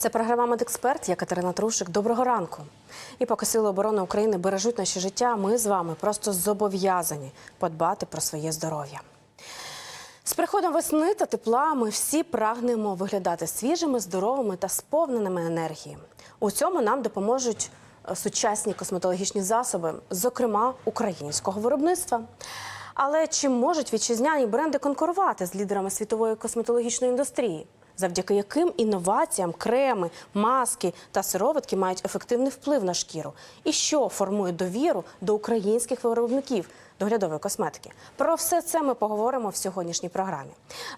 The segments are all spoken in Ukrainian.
Це програма «Медексперт», я Катерина Трушик. Доброго ранку. І поки сили оборони України бережуть наші життя, ми з вами просто зобов'язані подбати про своє здоров'я. З приходом весни та тепла ми всі прагнемо виглядати свіжими, здоровими та сповненими енергії. У цьому нам допоможуть е, сучасні косметологічні засоби, зокрема українського виробництва. Але чи можуть вітчизняні бренди конкурувати з лідерами світової косметологічної індустрії? Завдяки яким інноваціям креми, маски та сироватки мають ефективний вплив на шкіру, і що формує довіру до українських виробників доглядової косметики. Про все це ми поговоримо в сьогоднішній програмі.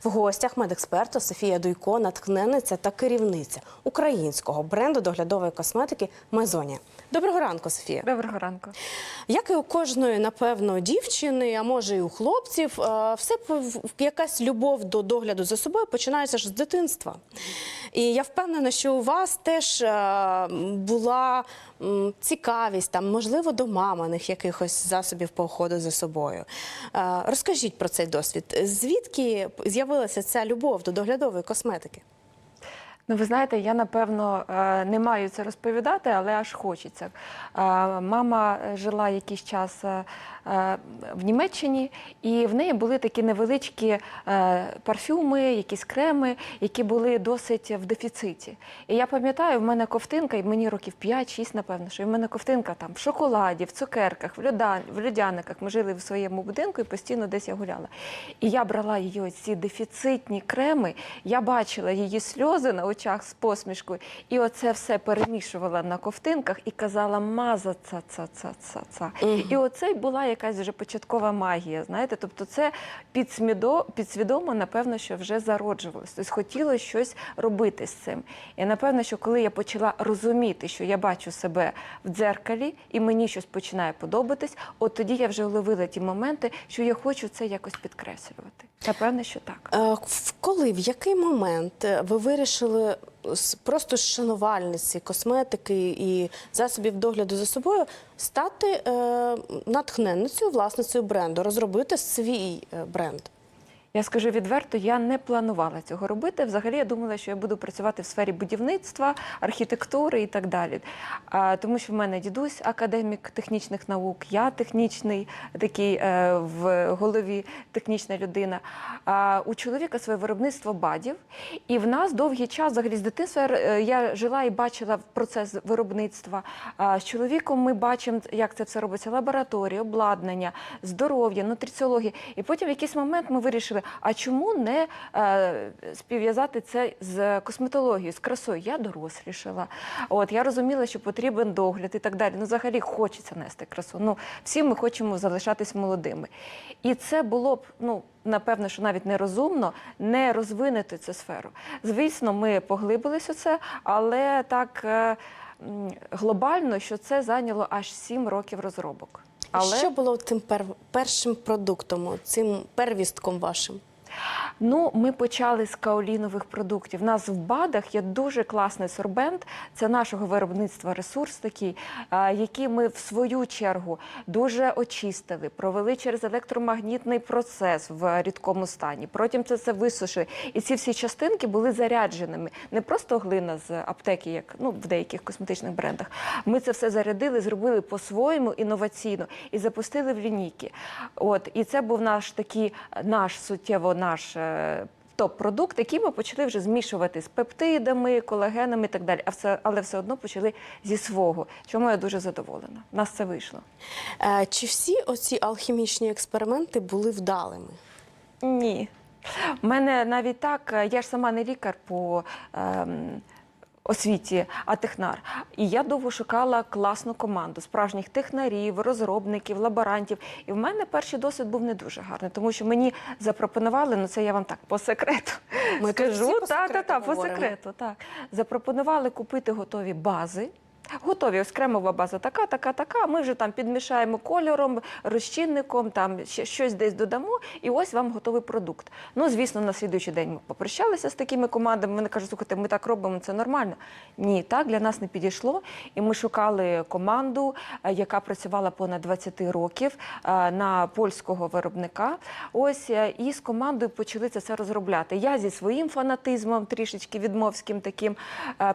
В гостях медексперта Софія Дуйко, натхненниця та керівниця українського бренду доглядової косметики Мезонія. Доброго ранку, Софія. Доброго ранку. Як і у кожної, напевно, дівчини, а може і у хлопців, е, все якась любов до догляду за собою починається ж з дитинства. І я впевнена, що у вас теж е, була цікавість, там, можливо, до маминих якихось засобів по уходу за собою. Е, Розкажіть про цей досвід. Звідки з'явилася ця любов до доглядової косметики? Ну, ви знаєте, я напевно е, не маю це розповідати, але аж хочеться. Е, Мама жила якийсь час е, в Німеччині, і в неї були такі невеличкі е, парфюми, якісь креми, які були досить в дефіциті. І я пам'ятаю, в мене ковтинка, і мені років 5-6, напевно, що в мене ковтинка там в шоколаді, в цукерках, в, льода, в льодяниках. Ми жили в своєму будинку і постійно десь я гуляла. І я брала її ці дефіцитні креми, я бачила її сльози на очах з посмішкою, і оце все перемішувала на ковтинках і казала маза ца ца ца ца ца. І оце була якась вже початкова магія. Знаєте, тобто це підсмідо, підсвідомо, напевно, що вже зароджувалось. Тобто хотілося щось робити з цим. І напевно, що коли я почала розуміти, що я бачу себе в дзеркалі і мені щось починає подобатись, от тоді я вже уловила ті моменти, що я хочу це якось підкреслювати. Напевно, що так. Е, в- Коли, в який момент е, ви вирішили просто шанувальниці косметики і засобів догляду за собою стати е, натхненницею, власницею бренду, розробити свій е, бренд? Я скажу відверто, я не планувала цього робити. Взагалі я думала, що я буду працювати в сфері будівництва, архітектури і так далі. А, тому що в мене дідусь академік технічних наук, я технічний такий е, в голові технічна людина. А, у чоловіка своє виробництво бадів, і в нас довгий час, взагалі з дитинства е, я жила і бачила процес виробництва. А, з чоловіком ми бачимо, як це все робиться: лабораторія, обладнання, здоров'я, нутриціологія. І потім в якийсь момент ми вирішили, а чому не е, співв'язати це з косметологією, з красою? Я дорослішала. От я розуміла, що потрібен догляд і так далі. Ну, взагалі хочеться нести красу. Ну, всі ми хочемо залишатись молодими. І це було б, ну. Напевно, що навіть нерозумно не розвинути цю сферу. Звісно, ми поглибились у це, але так е, глобально, що це зайняло аж сім років розробок. Але Що було тим пер- першим продуктом, цим первістком вашим? Ну, ми почали з каолінових продуктів. У нас в БАДах є дуже класний сорбент. Це нашого виробництва ресурс такий, який ми в свою чергу дуже очистили, провели через електромагнітний процес в рідкому стані. Потім це все висушили. І ці всі частинки були зарядженими. Не просто глина з аптеки, як ну, в деяких косметичних брендах. Ми це все зарядили, зробили по-своєму інноваційно і запустили в лінійки. От і це був наш такий наш суттєво наш. е, Топ-продукт, який ми почали вже змішувати з пептидами, колагенами і так далі. А все, але все одно почали зі свого, чому я дуже задоволена. У нас це вийшло. Е, Чи всі оці алхімічні експерименти були вдалими? Ні. У мене навіть так, я ж сама не лікар по ем, освіті, а технар. І я довго шукала класну команду справжніх технарів, розробників, лаборантів. І в мене перший досвід був не дуже гарний, тому що мені запропонували, ну це я вам так по секрету Ми скажу. та, так, секрету та, по секрету, так. Запропонували купити готові бази. Готові, ось кремова база така, така, така. Ми вже там підмішаємо кольором, розчинником, там щось десь додамо, і ось вам готовий продукт. Ну, звісно, на слідуючий день ми попрощалися з такими командами. Вони кажуть, слухайте, ми так робимо, це нормально. Ні, так для нас не підійшло. І ми шукали команду, е, яка працювала понад 20 років е, на польського виробника. Ось е, і з командою почали це все розробляти. Я зі своїм фанатизмом, трішечки відмовським таким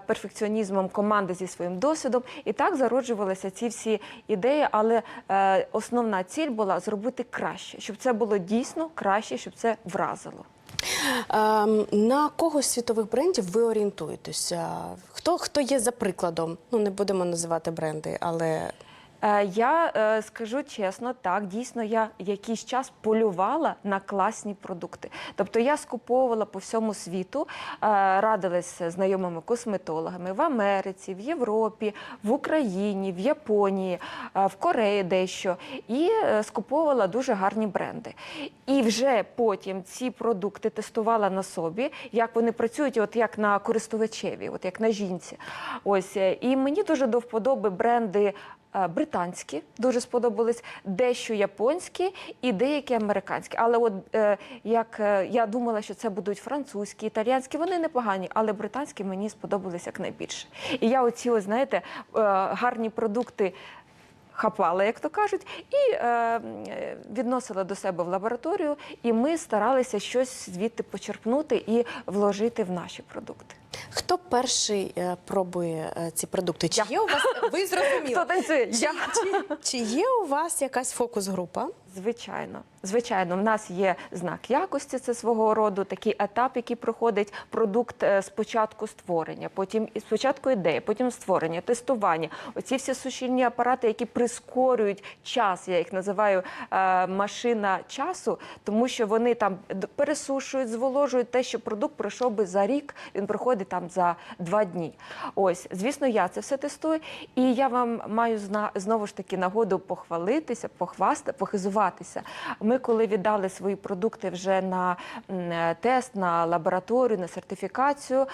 перфекціонізмом, команда зі своїм досвідом. І так зароджувалися ці всі ідеї. Але е, основна ціль була зробити краще, щоб це було дійсно краще, щоб це вразило. Ем, на кого з світових брендів ви орієнтуєтеся? Хто, хто є за прикладом? Ну, не будемо називати бренди, але Я е, скажу чесно, так дійсно я якийсь час полювала на класні продукти. Тобто я скуповувала по всьому світу, е, радилась знайомими косметологами в Америці, в Європі, в Україні, в Японії, е, в Кореї дещо, і е, скуповувала дуже гарні бренди. І вже потім ці продукти тестувала на собі, як вони працюють, от як на користувачеві, от як на жінці. Ось е, і мені дуже до вподоби бренди. Е, Британські дуже сподобались, дещо японські і деякі американські. Але от е, як е, я думала, що це будуть французькі, італіянські, вони непогані, але британські мені сподобались як найбільше. І я оці, ось, знаєте, гарні продукти хапала, як то кажуть, і е, відносила до себе в лабораторію, і ми старалися щось звідти почерпнути і вложити в наші продукти. хто перший е, пробує е, ці продукти? Чи Я. є у вас ви зрозуміли? Хто танцює? Чи, Я. чи, чи є у вас якась фокус-група? Звичайно, звичайно, в нас є знак якості, це свого роду такий етап, який проходить продукт е, спочатку створення, потім спочатку ідея, потім створення, тестування. Оці всі сушильні апарати, які прискорюють час, я їх називаю е, машина часу, тому що вони там пересушують, зволожують те, що продукт пройшов би за рік, він проходить там за два дні. Ось, звісно, я це все тестую, і я вам маю знову ж таки нагоду похвалитися, похвасти, похизуватися. Ми, коли віддали свої продукти вже на тест, на лабораторію, на сертифікацію,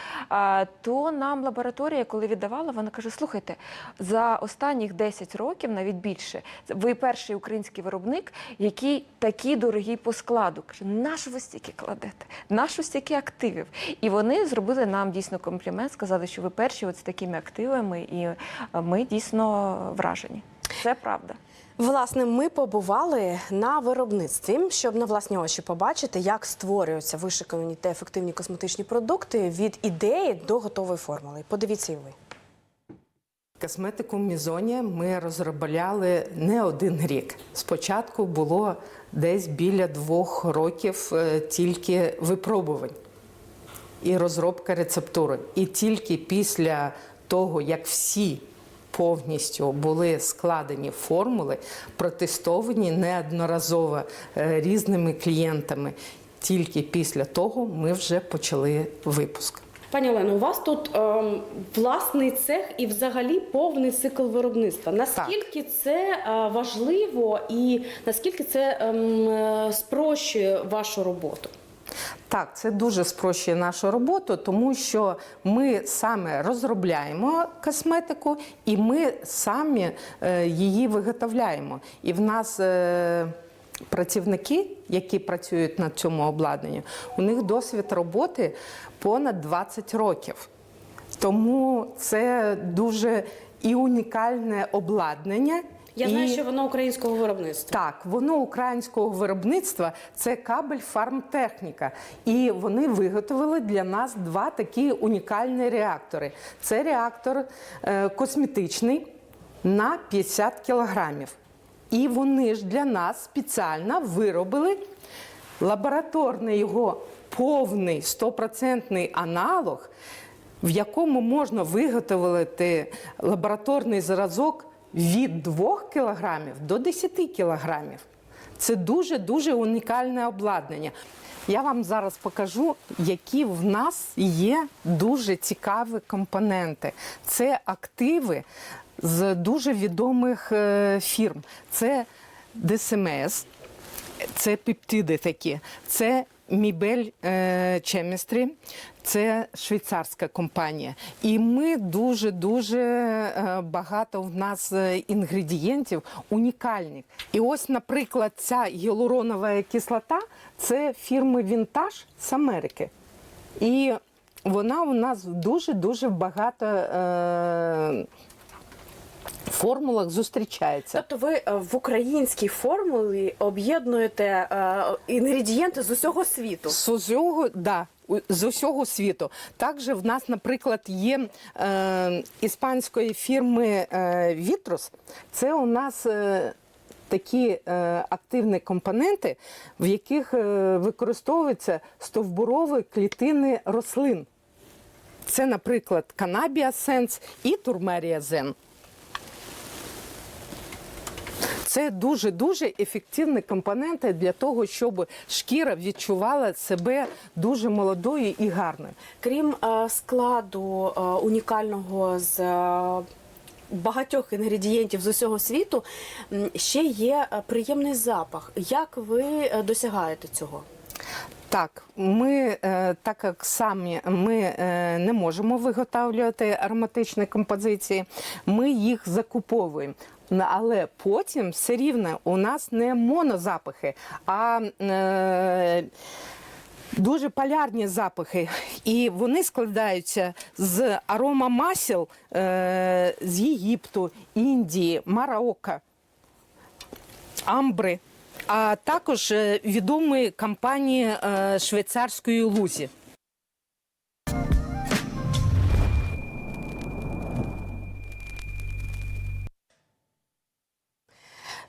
то нам лабораторія, коли віддавала, вона каже: слухайте, за останніх 10 років, навіть більше, ви перший український виробник, який такий дорогий по складу. Каже, нащо ви стільки кладете? Нащо стільки активів? І вони зробили нам дійсно комплімент, сказали, що ви перші от з такими активами, і ми дійсно вражені. Це правда. Власне, ми побували на виробництві, щоб на власні очі побачити, як створюються вишикані та ефективні косметичні продукти від ідеї до готової формули. Подивіться і ви. Косметику Мізоні ми розробляли не один рік. Спочатку було десь біля двох років е, тільки випробувань і розробка рецептури. І тільки після того, як всі повністю були складені формули, протестовані неодноразово е, різними клієнтами, тільки після того ми вже почали випуск. Пані Олено, у вас тут ем, власний цех і взагалі повний цикл виробництва. Наскільки це е, важливо і наскільки це ем, е, спрощує вашу роботу? Так, це дуже спрощує нашу роботу, тому що ми саме розробляємо косметику і ми самі е, її виготовляємо. І в нас е, працівники, які працюють над цьому обладнанні, у них досвід роботи понад 20 років. Тому це дуже і унікальне обладнання. Я і... знаю, що воно українського виробництва. Так, воно українського виробництва це кабель фармтехніка. І вони виготовили для нас два такі унікальні реактори. Це реактор е, косметичний на 50 кілограмів. І вони ж для нас спеціально виробили лабораторний його повний стопроцентний аналог, в якому можна виготовити лабораторний зразок від 2 кілограмів до 10 кілограмів. Це дуже дуже унікальне обладнання. Я вам зараз покажу, які в нас є дуже цікаві компоненти. Це активи з дуже відомих е, фірм. Це ДСМС, це пептиди такі, це Мібель Chemistry. Це швейцарська компанія. І ми дуже дуже е, багато в нас е, інгредієнтів унікальних. І ось, наприклад, ця гіалуронова кислота це фірми Вінтаж з Америки. І вона у нас дуже дуже багато е, формулах зустрічається. Тобто ви е, в українській формулі об'єднуєте е, інгредієнти з усього світу. З усього, да, з усього світу. Також в нас, наприклад, є е, іспанської фірми е, Вітрус. Це у нас е, такі е, активні компоненти, в яких е, використовуються стовбурові клітини рослин. Це, наприклад, канабіасенс і турмеріазен. Це дуже дуже ефективні компоненти для того, щоб шкіра відчувала себе дуже молодою і гарною. Крім е, складу е, унікального з е, багатьох інгредієнтів з усього світу, ще є приємний запах. Як ви досягаєте цього? Так, ми, так як самі ми не можемо виготовлювати ароматичні композиції, ми їх закуповуємо. Але потім все рівно у нас не монозапахи, а е, дуже полярні запахи. І вони складаються з аромамасел е, з Єгипту, Індії, Марокко. Амбри, а також е, відомі компанії е, швейцарської лузі.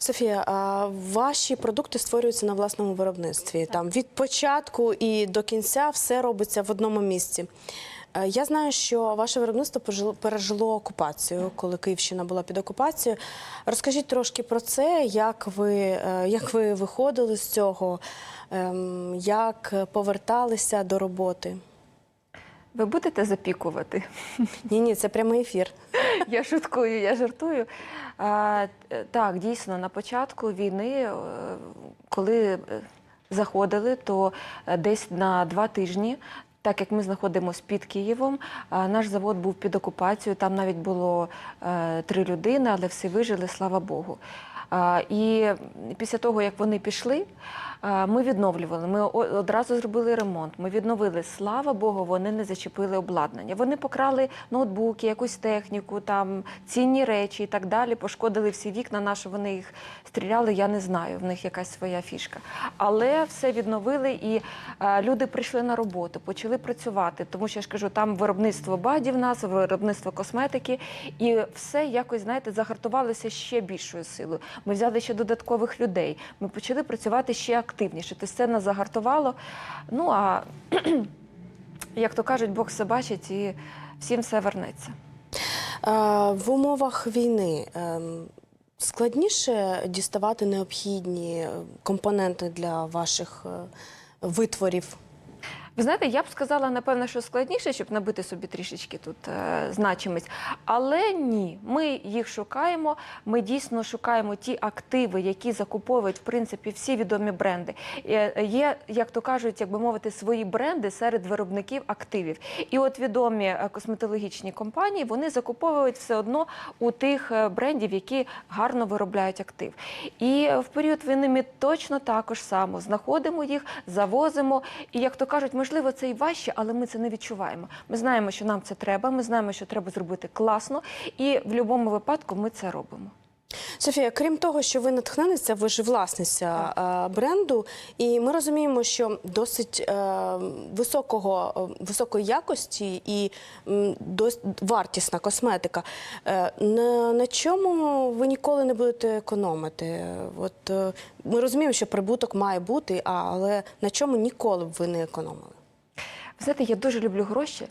Софія, а ваші продукти створюються на власному виробництві. Там від початку і до кінця все робиться в одному місці. Е, Я знаю, що ваше виробництво пережило- окупацію, коли Київщина була під окупацією. Розкажіть трошки про це, як ви, е, як ви виходили з цього, ем, як поверталися до роботи. Ви будете запікувати? Ні, ні, це прямий ефір. Я шуткую, я жартую. А, так, дійсно, на початку війни, е, коли е, заходили, то е, десь на два тижні. Так як ми знаходимося під Києвом, наш завод був під окупацією. Там навіть було е, три людини, але всі вижили, слава Богу. І після того, як вони пішли, ми відновлювали. Ми одразу зробили ремонт. Ми відновили. Слава Богу, вони не зачепили обладнання. Вони покрали ноутбуки, якусь техніку, там цінні речі і так далі. Пошкодили всі вікна. На що вони їх стріляли, я не знаю. В них якась своя фішка. Але все відновили, і люди прийшли на роботу, почали працювати. Тому що я ж кажу, там виробництво бадів нас, виробництво косметики, і все якось, знаєте, загартувалося ще більшою силою. Ми взяли ще додаткових людей. Ми почали працювати ще активніше. Тобто це нас загартувало. Ну а як то кажуть, Бог все бачить і всім все вернеться. Е, В умовах війни ем, складніше діставати необхідні компоненти для ваших е, витворів. Ви знаєте, я б сказала, напевно, що складніше, щоб набити собі трішечки тут е, значимість. Але ні, ми їх шукаємо. Ми дійсно шукаємо ті активи, які закуповують в принципі всі відомі бренди. Е, Є, як то кажуть, як би мовити, свої бренди серед виробників активів. І от відомі е, косметологічні компанії вони закуповують все одно у тих е, брендів, які гарно виробляють актив. І в період війни ми точно також само знаходимо їх, завозимо. І як то кажуть, можливо, це і важче, але ми це не відчуваємо. Ми знаємо, що нам це треба. Ми знаємо, що треба зробити класно, і в будь-якому випадку ми це робимо. Софія, крім того, що ви натхненниця, ви ж власниця е, бренду, і ми розуміємо, що досить е, високого, високої якості і м, дос, вартісна косметика. Е, на, на чому ви ніколи не будете економити? От е, ми розуміємо, що прибуток має бути, а- але на чому ніколи б ви не економили? Ви знаєте, я дуже люблю гроші.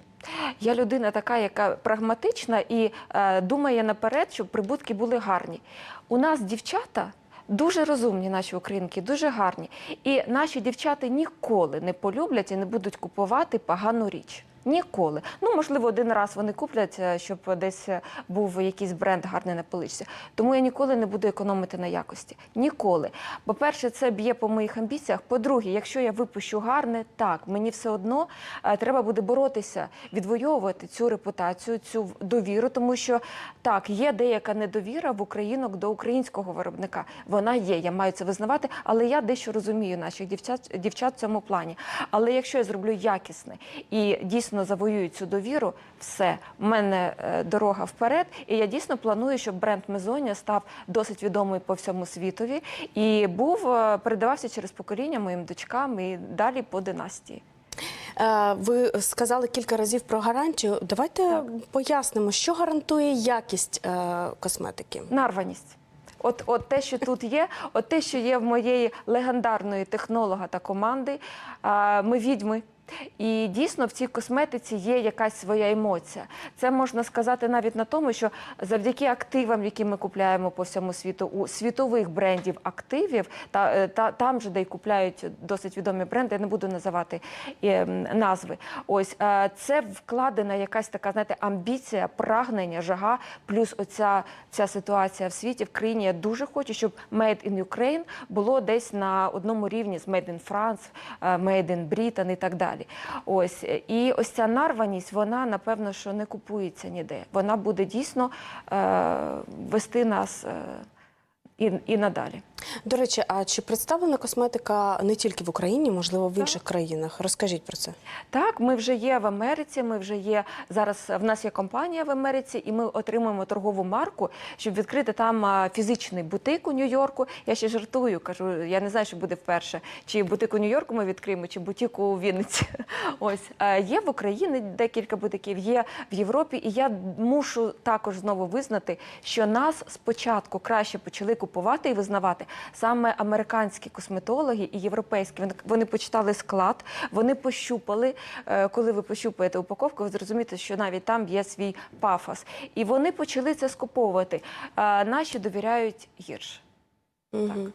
Я людина така, яка прагматична і е, думає наперед, щоб прибутки були гарні. У нас дівчата. Дуже розумні наші українки, дуже гарні. І наші дівчата ніколи не полюблять і не будуть купувати погану річ. Ніколи. Ну, можливо, один раз вони куплять, е, щоб десь е, був якийсь бренд гарний на поличці. Тому я ніколи не буду економити на якості. Ніколи. По-перше, це б'є по моїх амбіціях. По-друге, якщо я випущу гарне, так мені все одно е, треба буде боротися, відвоювати цю репутацію, цю довіру, тому що так, є деяка недовіра в українок до українського виробника. Вона є, я маю це визнавати, але я дещо розумію наших дівчат, дівчат в цьому плані. Але якщо я зроблю якісне і дійсно завоюю цю довіру, все, в мене е, дорога вперед. І я дійсно планую, щоб бренд Мезонія став досить відомий по всьому світові і був е, передавався через покоління моїм дочкам і далі по династії. Е, Ви сказали кілька разів про гарантію. Давайте пояснимо, що гарантує якість е, косметики. Нарваність. От, от те, що тут є, от те, що є в моєї легендарної технолога та команди, ми відьми. І дійсно в цій косметиці є якась своя емоція. Це можна сказати навіть на тому, що завдяки активам, які ми купляємо по всьому світу, у світових брендів активів, та, е, та там же, де й купляють досить відомі бренди, я не буду називати е, назви. Ось е, це вкладена якась така, знаєте, амбіція, прагнення, жага, плюс оця ця ситуація в світі в країні. Я дуже хочу, щоб Made in Ukraine було десь на одному рівні з Made in France, е, Made in Britain і так далі. Ось і ось ця нарваність, вона напевно, що не купується ніде. Вона буде дійсно е, вести нас е, і, і надалі. До речі, а чи представлена косметика не тільки в Україні, можливо, в інших країнах? Розкажіть про це. Так, ми вже є в Америці. Ми вже є зараз. В нас є компанія в Америці, і ми отримуємо торгову марку, щоб відкрити там фізичний бутик у Нью-Йорку. Я ще жартую, кажу, я не знаю, що буде вперше. Чи бутик у Нью-Йорку ми відкриємо, чи бутик у Вінниці. Ось є в Україні декілька бутиків, є в Європі, і я мушу також знову визнати, що нас спочатку краще почали купувати і визнавати саме американські косметологи і європейські. Вони, почитали склад, вони пощупали. Е, Коли ви пощупаєте упаковку, ви зрозумієте, що навіть там є свій пафос. І вони почали це скуповувати. Е, Наші довіряють гірше. Мгм.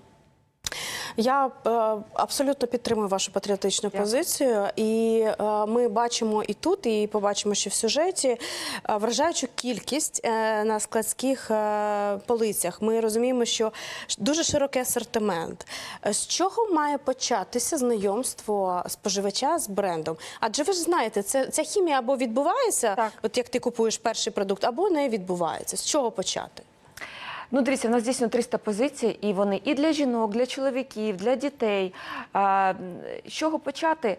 Я е, абсолютно підтримую вашу патріотичну Дякую. позицію, і е, ми бачимо і тут, і побачимо ще в сюжеті е, вражаючу кількість е, на складських е, полицях. Ми розуміємо, що дуже широкий асортимент. З чого має початися знайомство споживача з брендом? Адже ви ж знаєте, це ця хімія або відбувається, Так. от як ти купуєш перший продукт, або не відбувається. З чого почати? Ну, дивіться, у нас дійсно 300 позицій, і вони і для жінок, для чоловіків, для дітей. З чого почати?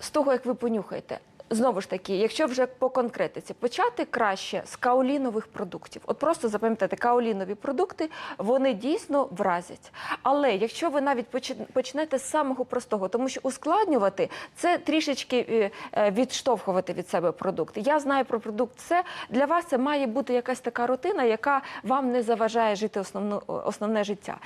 З того, як ви понюхаєте. Знову ж таки, якщо вже по конкретиці, почати краще з каолінових продуктів. От просто запам'ятайте, каолінові продукти вони дійсно вразять. Але якщо ви навіть почнете з самого простого, тому що ускладнювати це трішечки е, е, відштовхувати від себе продукт. Я знаю про продукт. Це для вас це має бути якась така рутина, яка вам не заважає жити основну, основне життя.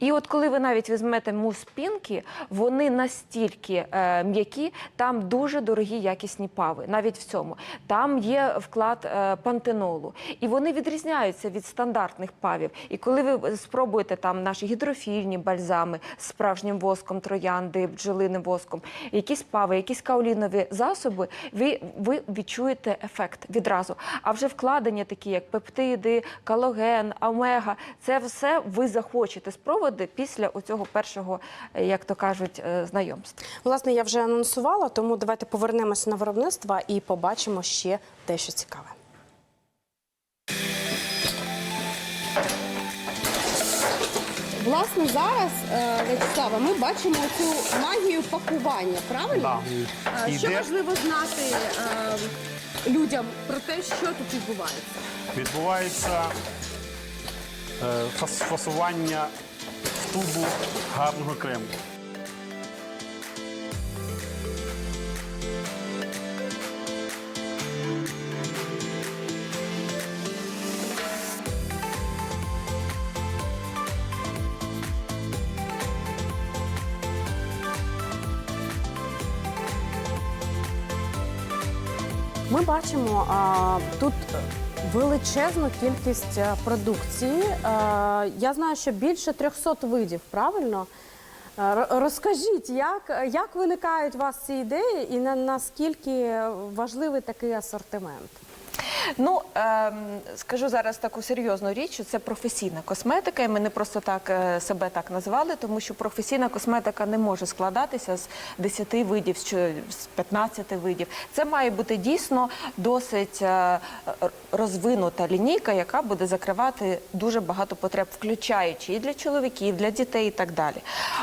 І от коли ви навіть візьмете мус пінки, вони настільки е, м'які, там дуже дорогі якісні пави, навіть в цьому. Там є вклад е, пантенолу. І вони відрізняються від стандартних павів. І коли ви спробуєте там наші гідрофільні бальзами з справжнім воском троянди, бджолиним воском, якісь пави, якісь каолінові засоби, ви, ви відчуєте ефект відразу. А вже вкладення такі, як пептиди, калоген, омега, це все ви захочете спробувати після оцього першого, е, як то кажуть, е, знайомства. Власне, я вже анонсувала, тому давайте повернемося на виробництво і побачимо ще дещо цікаве. Власне, зараз, е, Вячеслава, ми бачимо цю магію пакування, правильно? Да. Е, Що Іде, важливо знати е, людям про те, що тут відбувається? відбувається е, фас- фасування в тубу гарного крему. Бачимо а, тут величезну кількість е, продукції. А, я знаю, що більше 300 видів, правильно? Розкажіть, як, як виникають у вас ці ідеї і на, наскільки важливий такий асортимент? Ну ем, скажу зараз таку серйозну річ, що це професійна косметика, і ми не просто так е, себе так назвали, тому що професійна косметика не може складатися з 10 видів, чи з 15 видів. Це має бути дійсно досить е, розвинута лінійка, яка буде закривати дуже багато потреб, включаючи і для чоловіків, для дітей, і так далі.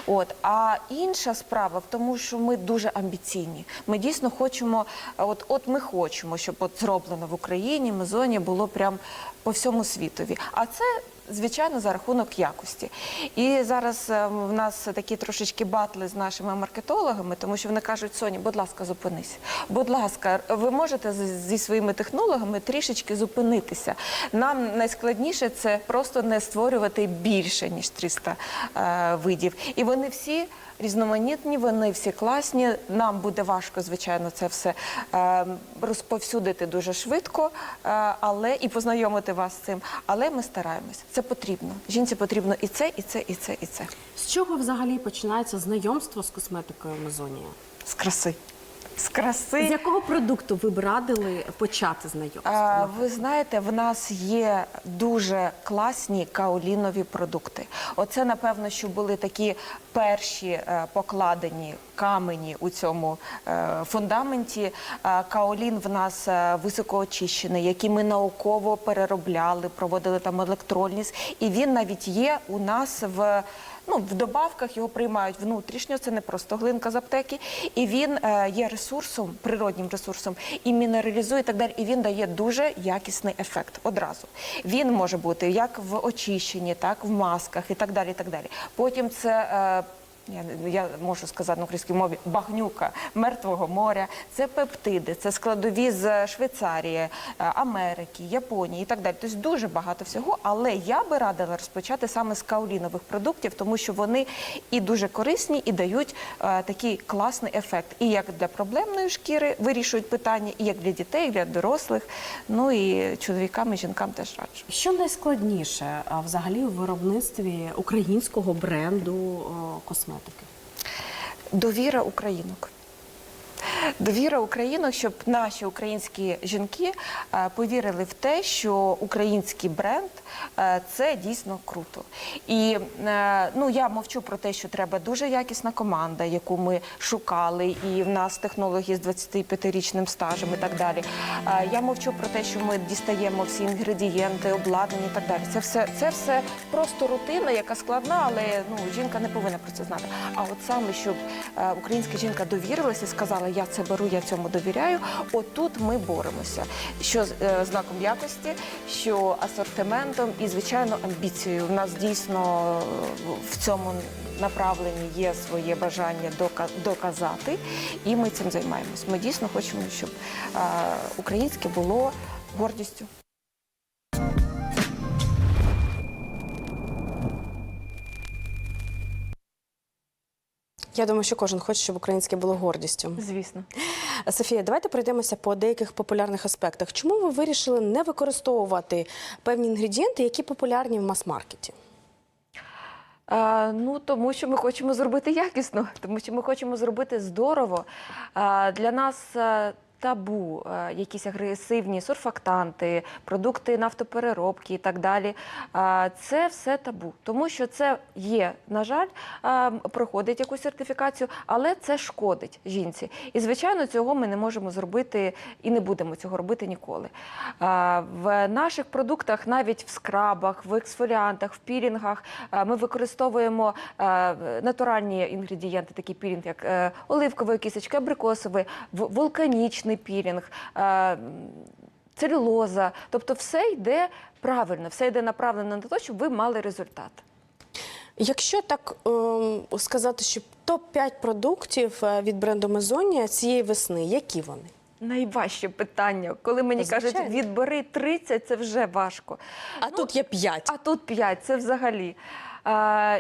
От а інша справа в тому, що ми дуже амбіційні. Ми дійсно хочемо, от, от ми хочемо, щоб от зроблено в Україні, Мезоні було прям по всьому світові. А це. Звичайно, за рахунок якості. І зараз е, в нас такі трошечки батли з нашими маркетологами, тому що вони кажуть, Соні, будь ласка, зупинись. Будь ласка, ви можете зі своїми технологами трішечки зупинитися. Нам найскладніше це просто не створювати більше, ніж 300 е, видів. І вони всі різноманітні, вони всі класні. Нам буде важко, звичайно, це все е, розповсюдити дуже швидко, е, але і познайомити вас з цим. Але ми стараємось. Це потрібно. Жінці потрібно і це, і це, і це, і це. З чого взагалі починається знайомство з косметикою Амазонія? З краси. З З краси. якого продукту ви б радили почати знайомство? Ви знаєте, в нас є дуже класні каолінові продукти. Оце, напевно, що були такі перші е, покладені камені у цьому е, фундаменті. Е, Каолін в нас високоочищений, який ми науково переробляли, проводили там електроліз. І він навіть є у нас в. Ну, в добавках його приймають внутрішньо, це не просто глинка з аптеки, і він е, є ресурсом, природнім ресурсом, і мінералізує і так далі. І він дає дуже якісний ефект одразу. Він може бути як в очищенні, так в масках і так далі. І так далі. Потім це. Е, я, я можу сказати на українській мові багнюка мертвого моря, це пептиди, це складові з Швейцарії, е, Америки, Японії і так далі. Тобто дуже багато всього. Але я би радила розпочати саме з каолінових продуктів, тому що вони і дуже корисні, і дають е, такий класний ефект. І як для проблемної шкіри вирішують питання, і як для дітей, і для дорослих. Ну і чоловікам і жінкам теж раджу. Що найскладніше взагалі у виробництві українського бренду о, косметики? Довіра українок. Довіра українок, щоб наші українські жінки е, повірили в те, що український бренд е, це дійсно круто. І е, ну я мовчу про те, що треба дуже якісна команда, яку ми шукали, і в нас технології з 25-річним стажем і так далі. Я мовчу про те, що ми дістаємо всі інгредієнти, обладнання і так далі. Це все, це все просто рутина, яка складна, але ну жінка не повинна про це знати. А от саме щоб українська жінка довірилася і сказала, я це беру, я цьому довіряю. Отут ми боремося. Що з е, знаком якості, що асортиментом і звичайно амбіцією. У нас дійсно е, в цьому направленні є своє бажання дока- доказати, і ми цим займаємось. Ми дійсно хочемо, щоб е, українське було гордістю. Я думаю, що кожен хоче, щоб українське було гордістю. Звісно. Софія, давайте пройдемося по деяких популярних аспектах. Чому ви вирішили не використовувати певні інгредієнти, які популярні в мас-маркеті? А, ну тому що ми хочемо зробити якісно, тому що ми хочемо зробити здорово. А, для нас табу, е, якісь агресивні сурфактанти, продукти нафтопереробки і так далі. Це все табу, тому що це є, на жаль, проходить якусь сертифікацію, але це шкодить жінці. І звичайно, цього ми не можемо зробити і не будемо цього робити ніколи. В наших продуктах, навіть в скрабах, в ексфоліантах, в пілінгах, ми використовуємо натуральні інгредієнти, такі пілінг, як е, оливкова кісточка, абрикосовий, в- вулканічний пілінг. а, Целюлоза, тобто все йде правильно, все йде направлено на те, щоб ви мали результат. Якщо так ем, сказати, що топ-5 продуктів е, від бренду Мезонія цієї весни, які вони? Найважче питання, коли мені кажуть, відбери 30, це вже важко. А тут є 5. А тут 5, це взагалі.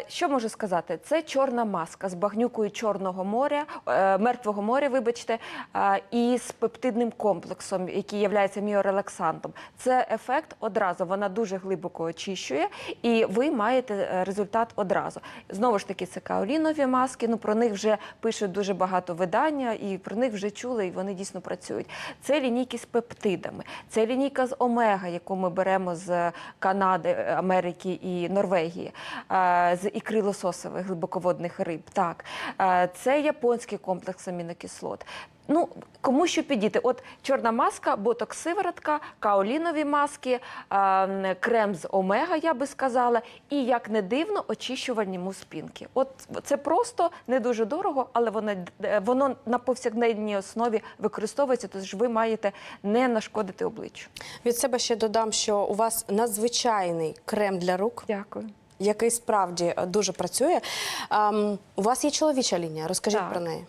Що можу сказати? Це чорна маска з багнюкою Чорного моря, е, мертвого моря, вибачте, і з пептидним комплексом, який є міорелаксантом. Це ефект одразу. Вона дуже глибоко очищує, і ви маєте е, результат одразу. Знову ж таки, це каолінові маски. Ну про них вже пишуть дуже багато видання, і про них вже чули, і вони дійсно працюють. Це лінійки з пептидами, це лінійка з омега, яку ми беремо з Канади, Америки і Норвегії, з ікри лососових глибоководних риб. Так, Е, це японський комплекс амінокислот. Ну, кому що підійти? От чорна маска, ботокс сиворотка, каолінові маски, е, крем з омега, я би сказала, і як не дивно, очищувальні муспінки. От це просто не дуже дорого, але воно, е, воно на повсякденній основі використовується, тож ви маєте не нашкодити обличчю. Від себе ще додам, що у вас надзвичайний крем для рук, Дякую. Який справді е, дуже працює. У вас є чоловіча лінія. Розкажіть Так. про неї.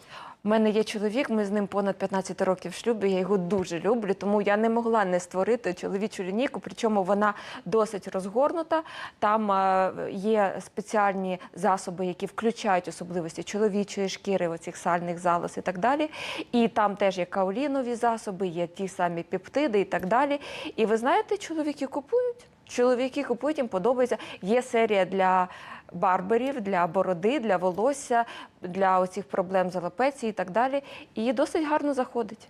У мене є чоловік, ми з ним понад 15 років в шлюбі. Я його дуже люблю, тому я не могла не створити чоловічу лінійку. Причому вона досить розгорнута. Там е, є спеціальні засоби, які включають особливості чоловічої шкіри, оцих сальних залоз і так далі. І там теж є каолінові засоби, є ті самі пептиди і так далі. І ви знаєте, чоловіки купують. Чоловіки купують, їм подобається. Є серія для барберів, для бороди, для волосся, для оцих проблем з алопеції і так далі. І досить гарно заходить.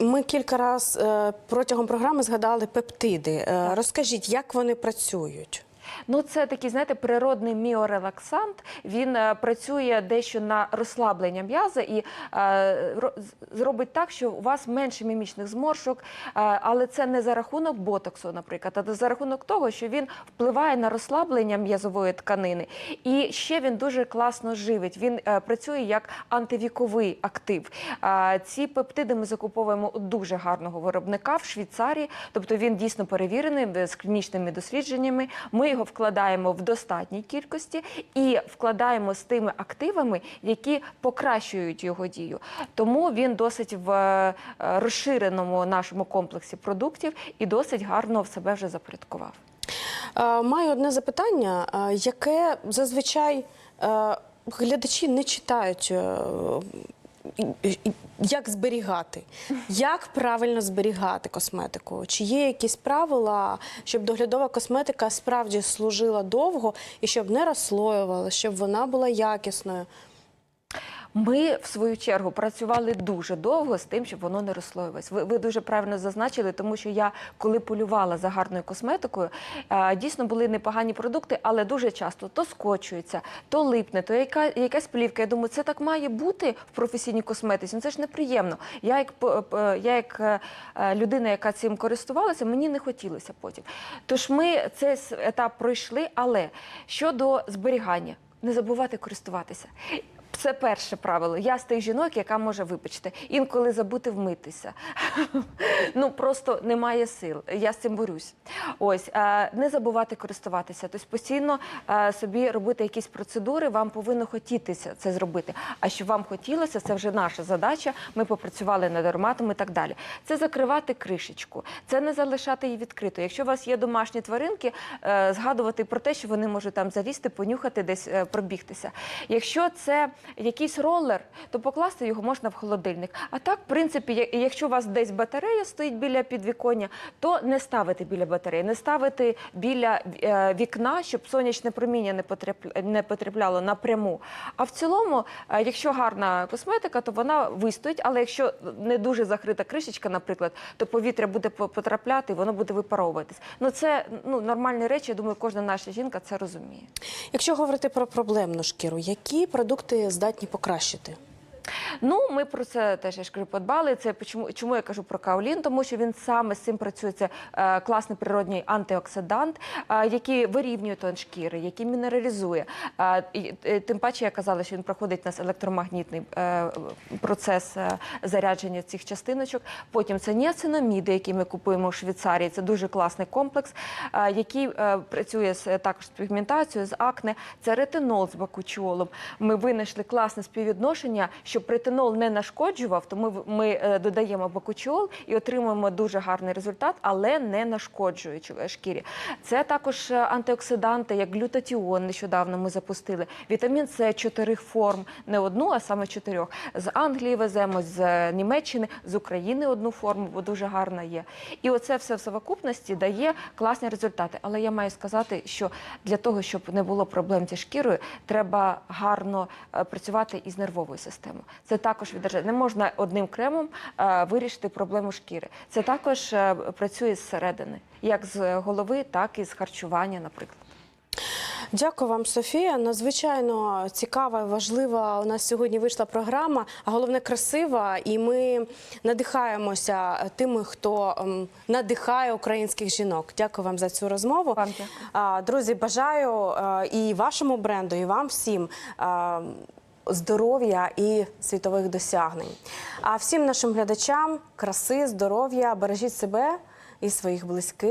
Ми кілька разів протягом програми згадали пептиди. Е, Розкажіть, як вони працюють? Ну, це такий, знаєте, природний міорелаксант. Він е, працює дещо на розслаблення м'яза і е, зробить так, що у вас менше мімічних зморшок, е, але це не за рахунок ботоксу, наприклад, а за рахунок того, що він впливає на розслаблення м'язової тканини. І ще він дуже класно живить. Він працює як антивіковий актив. Ці пептиди ми закуповуємо у дуже гарного виробника в Швейцарії, тобто він дійсно перевірений з клінічними дослідженнями. Ми його вкладаємо в достатній кількості і вкладаємо з тими активами, які покращують його дію. Тому він досить в е, розширеному нашому комплексі продуктів і досить гарно в себе вже запорядкував. Е, Маю одне запитання, е, яке зазвичай глядачі не читають. Як зберігати? Як правильно зберігати косметику? Чи є якісь правила, щоб доглядова косметика справді служила довго і щоб не розслоювала, щоб вона була якісною? Ми в свою чергу працювали дуже довго з тим, щоб воно не розслоювалось. Ви, ви дуже правильно зазначили, тому що я, коли полювала за гарною косметикою, е, дійсно були непогані продукти, але дуже часто то скочується, то липне, то яка, якась плівка. Я думаю, це так має бути в професійній косметиці. Ну це ж неприємно. Я як п- я як е, е, людина, яка цим користувалася, мені не хотілося потім. Тож ми цей етап пройшли, але щодо зберігання, не забувати користуватися. Це перше правило. Я з тих жінок, яка може, вибачте, інколи забути вмитися. ну просто немає сил. Я з цим борюсь. Ось не забувати користуватися. Тобто постійно собі робити якісь процедури. Вам повинно хотітися це зробити. А щоб вам хотілося, це вже наша задача. Ми попрацювали над ароматом і так далі. Це закривати кришечку, це не залишати її відкритою. Якщо у вас є домашні тваринки, е, згадувати про те, що вони можуть там залізти, понюхати, десь е, пробігтися. Якщо це якийсь ролер, то покласти його можна в холодильник. А так, в принципі, якщо у вас десь батарея стоїть біля підвіконня, то не ставити біля батареї, не ставити біля е, вікна, щоб сонячне проміння не потрапляло напряму. А в цілому, е, якщо гарна косметика, то вона вистоїть. Але якщо не дуже закрита кришечка, наприклад, то повітря буде потрапляти, і воно буде випаровуватись. Ну це ну нормальні речі. Я думаю, кожна наша жінка це розуміє. Якщо говорити про проблемну шкіру, які продукти здатні покращити? Ну, ми про це теж я ж кажу, подбали. Це чому, чому я кажу про каолін? Тому що він саме з цим працює. Це е, класний природній антиоксидант, е, який вирівнює тон шкіри, який мінералізує. Е, е, тим паче я казала, що він проходить у нас електромагнітний е, процес е, зарядження цих частиночок. Потім це ніацинаміди, які ми купуємо у Швейцарії. Це дуже класний комплекс, е, який е, працює з також з пігментацією, з акне. Це ретинол з бакучолом. Ми винайшли класне співвідношення, що щоб ретинол не нашкоджував, то ми, ми е, додаємо бакучол і отримуємо дуже гарний результат, але не нашкоджуючи шкірі. Це також е, антиоксиданти, як глютатіон, нещодавно ми запустили. Вітамін С чотирьох форм, не одну, а саме чотирьох. З Англії веземо, з е, Німеччини, з України одну форму, бо дуже гарна є. І оце все в совокупності дає класні результати. Але я маю сказати, що для того, щоб не було проблем зі шкірою, треба гарно працювати із нервовою системою. Це також відражає. Не можна одним кремом е, вирішити проблему шкіри. Це також е, працює зсередини, як з голови, так і з харчування, наприклад. Дякую вам, Софія. Надзвичайно цікава і важлива у нас сьогодні вийшла програма, а головне красива. І ми надихаємося тими, хто ем, надихає українських жінок. Дякую вам за цю розмову. Вам дякую. Друзі, бажаю е, і вашому бренду, і вам всім. Здоров'я і світових досягнень. А всім нашим глядачам краси, здоров'я, бережіть себе і своїх близьких.